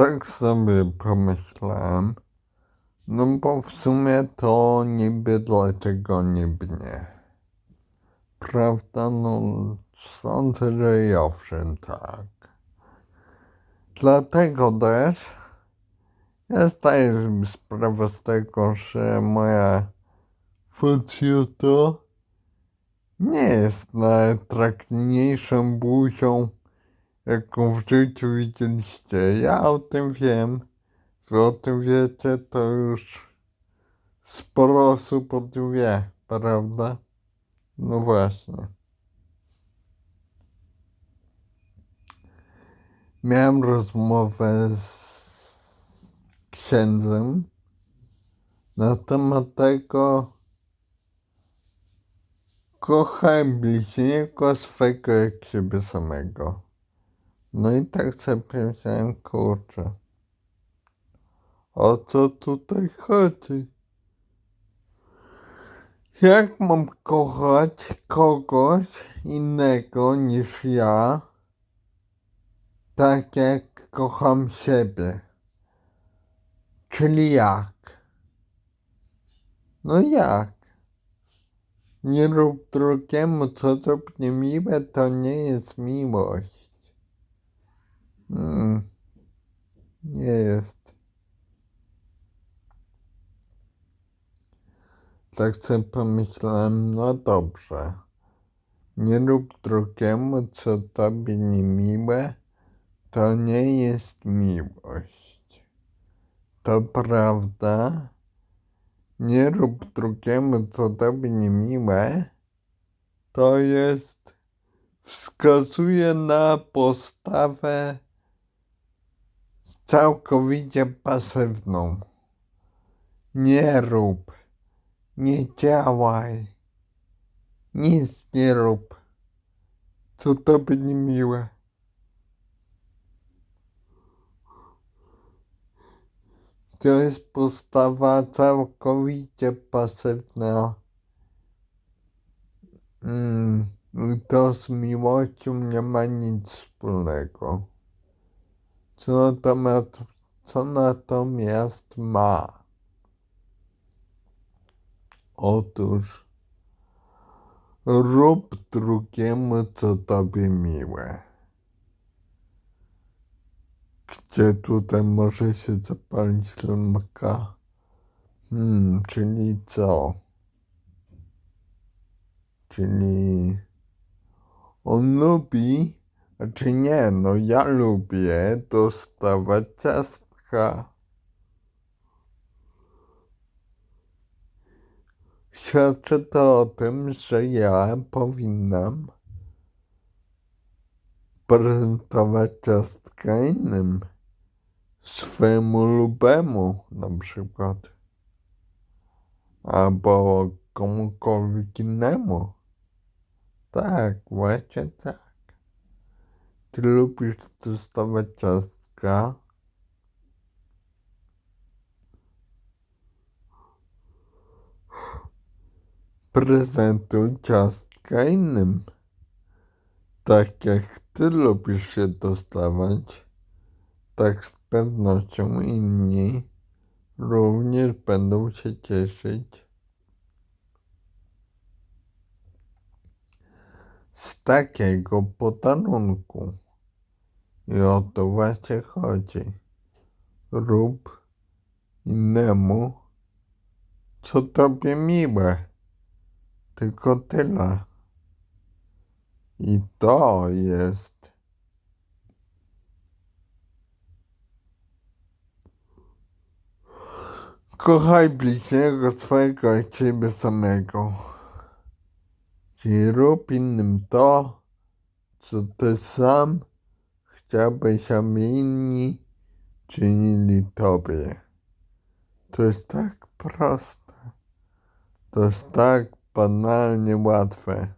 tak sobie pomyślałem, no bo w sumie to niby dlaczego niby nie. Prawda? No sądzę, że i owszem tak. Dlatego też ja zdaję sobie sprawę z tego, że moja to nie jest najatrakcyjniejszą buzią, jaką w życiu widzieliście. Ja o tym wiem. Wy o tym wiecie, to już sporo osób o tym wie, prawda? No właśnie. Miałem rozmowę z księdzem na temat tego, kochaj bliźniego swego jak siebie samego. No i tak sobie powiedziałem, kurczę, o co tutaj chodzi? Jak mam kochać kogoś innego niż ja, tak jak kocham siebie? Czyli jak? No jak? Nie rób drugiemu, co zrobię miłe, to nie jest miłość. Mm, nie jest. Tak sobie pomyślałem, no dobrze. Nie rób drugiemu, co tobie niemiłe, to nie jest miłość. To prawda? Nie rób drugiemu, co tobie niemiłe, to jest, wskazuje na postawę całkowicie pasywną. Nie rób, nie działaj, nic nie rób, co tobie niemiłe. To jest postawa całkowicie pasywna. Mm, to z miłością nie ma nic wspólnego. Co natomiast, co natomiast ma? Otóż rób drugiemu, co tobie miłe. Gdzie tutaj może się zapalić lampka? Hmm, czyli co? Czyli on lubi, znaczy nie, no ja lubię dostawać ciastka. Świadczy to o tym, że ja powinnam prezentować ciastka innym, swemu lubemu na przykład, albo komukolwiek innemu. Tak, właśnie tak. Ty lubisz dostawać ciastka? Prezentuj ciastka innym. Tak jak ty lubisz się dostawać, tak z pewnością inni również będą się cieszyć z takiego podarunku. I o to właśnie chodzi. Rób innemu, co tobie miłe. Tylko tyle. I to jest kochaj bliźniego swojego jak siebie samego. Czyli rób innym to, co ty sam chciałbyś, aby inni czynili tobie. To jest tak proste. To jest tak banalnie łatwe.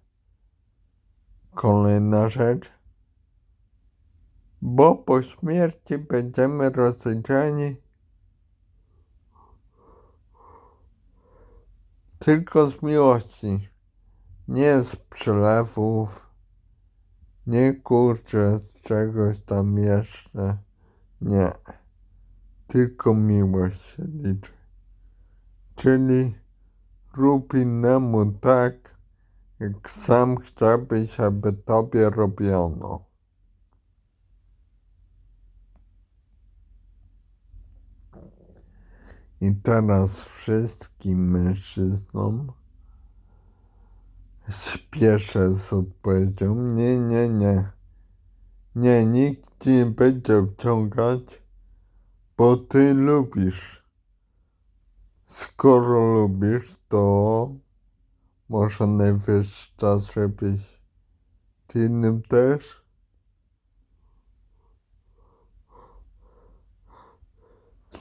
Kolejna rzecz. Bo po śmierci będziemy rozliczeni tylko z miłości, nie z przelewów, nie kurczę z czegoś tam jeszcze, nie. tylko miłość się liczy. Czyli rób innemu tak, jak sam chciałbyś, aby tobie robiono. I teraz wszystkim mężczyznom śpieszę z odpowiedzią: Nie, nie, nie. Nie, nikt ci nie będzie obciągać, bo ty lubisz. Skoro lubisz, to może najwyższy czas, żebyś ty innym też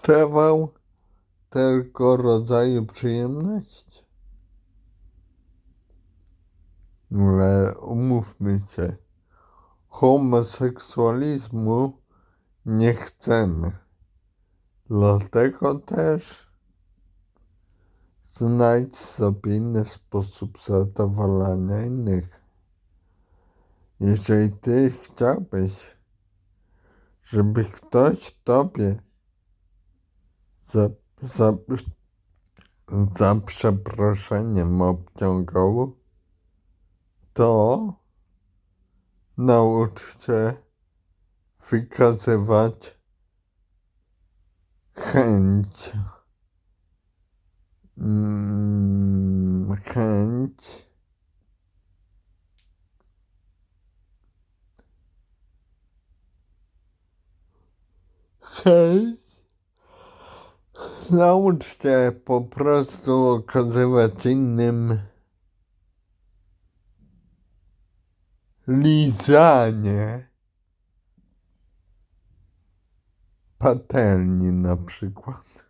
dawał tego rodzaju przyjemność. Ale umówmy się, homoseksualizmu nie chcemy. Dlatego też znajdź sobie inny sposób zadowalania innych. Jeżeli ty chciałbyś, żeby ktoś tobie za, za, za przeproszeniem obciągał, to naucz się wykazywać chęć. Mm, chęć. Chęć. Naucz po prostu okazywać innym lizanie patelni na przykład.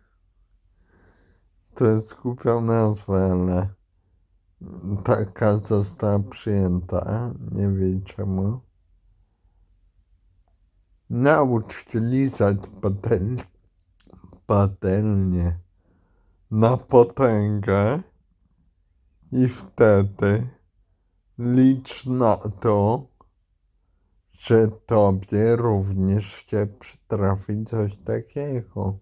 To jest głupia nazwa, ale taka została przyjęta. Nie wiem czemu. Naucz się lizać patel, patelnię na potęgę i wtedy licz na to, że tobie również się przytrafi coś takiego.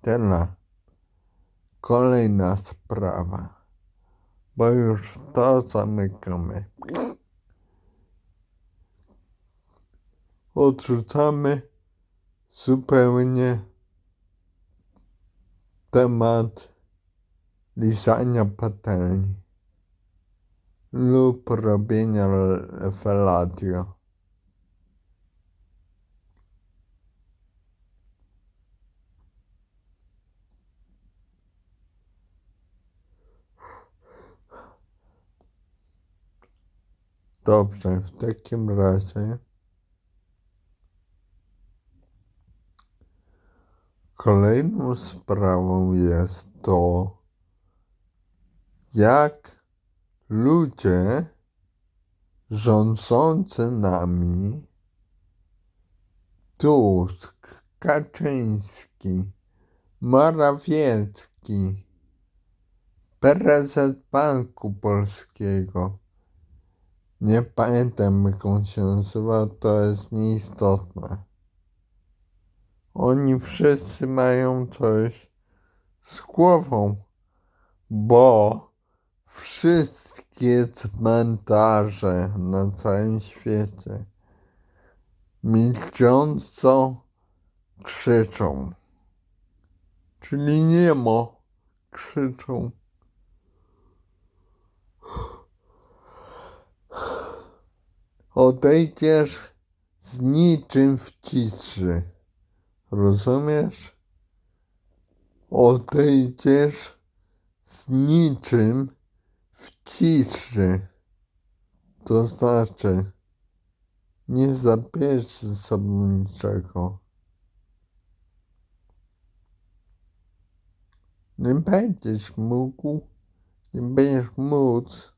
Tyle. Kolejna sprawa, bo już to zamykamy. Odrzucamy zupełnie temat lizania patelni lub robienia felatio. Dobrze, w takim razie kolejną sprawą jest to, jak ludzie rządzący nami Tusk, Kaczyński, Morawiecki, prezes Banku Polskiego, nie pamiętam jak on się nazywa, to jest nieistotne. Oni wszyscy mają coś z głową, bo wszystkie cmentarze na całym świecie milcząco krzyczą. Czyli niemo krzyczą. Odejdziesz z niczym w ciszy. Rozumiesz? Odejdziesz z niczym w ciszy. To znaczy, nie zabierz ze sobą niczego. Nie będziesz mógł, nie będziesz móc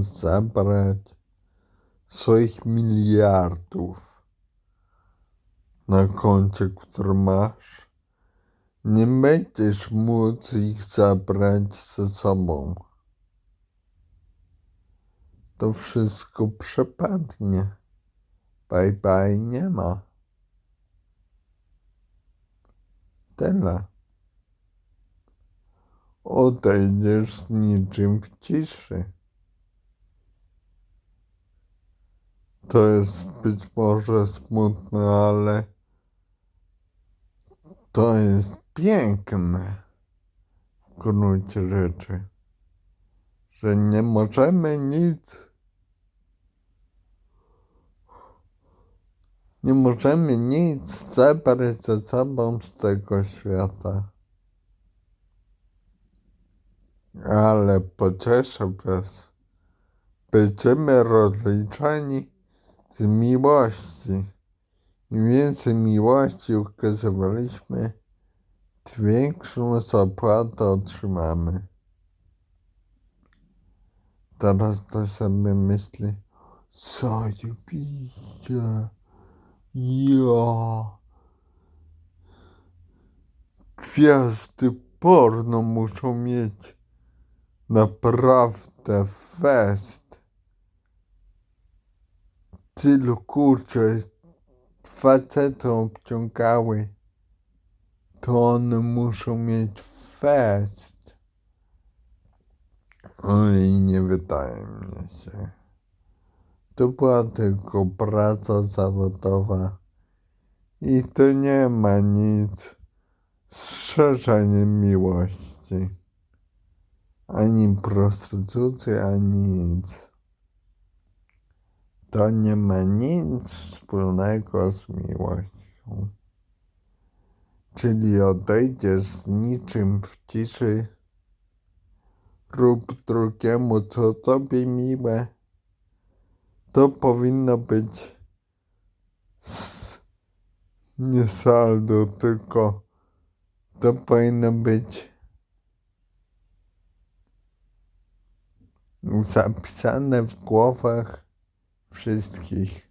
zabrać swoich miliardów na koncie, które masz, nie będziesz móc ich zabrać ze sobą. to wszystko przepadnie. Bye bye nie ma. Tyle. Odejdziesz z niczym w ciszy. To jest być może smutne, ale to jest piękne w gruncie rzeczy, że nie możemy nic, nie możemy nic zabrać ze sobą z tego świata. Ale pocieszę Was, będziemy rozliczani z miłości. Im więcej miłości okazywaliśmy, tym większą zapłatę otrzymamy. Teraz to sobie myśli, zajebiście, ja. Gwiazdy porno muszą mieć naprawdę fest. Tylu kurczę facetów obciągały, to one muszą mieć fest. Oj, nie wydaje mi się. To była tylko praca zawodowa i to nie ma nic z szerzeniem miłości. Ani prostytucji, ani nic. To nie ma nic wspólnego z miłością. Czyli odejdziesz z niczym w ciszy, rób drugiemu co tobie miłe. To powinno być s- nie saldo, tylko to powinno być zapisane w głowach wszystkich.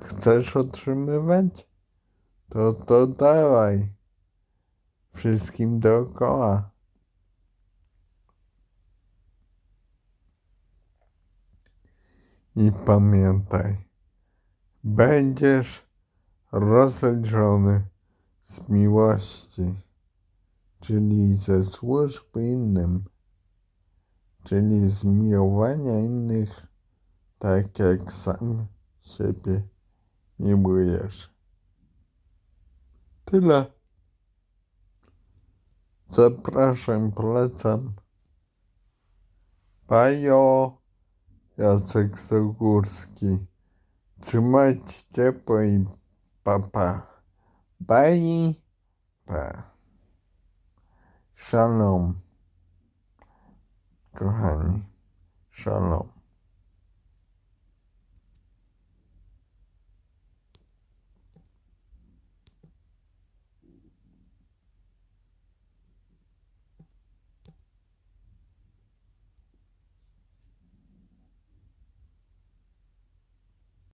Chcesz otrzymywać? To to dawaj wszystkim dookoła. I pamiętaj, będziesz rozliczony z miłości, czyli ze służb innym, czyli z miłowania innych, tak jak sam siebie miłujesz. Tyle. Zapraszam, polecam. Bajo, Jacek Zagórski. Trzymajcie ciepło i papa. Bye. Pa. Shalom. Kochani. Shalom.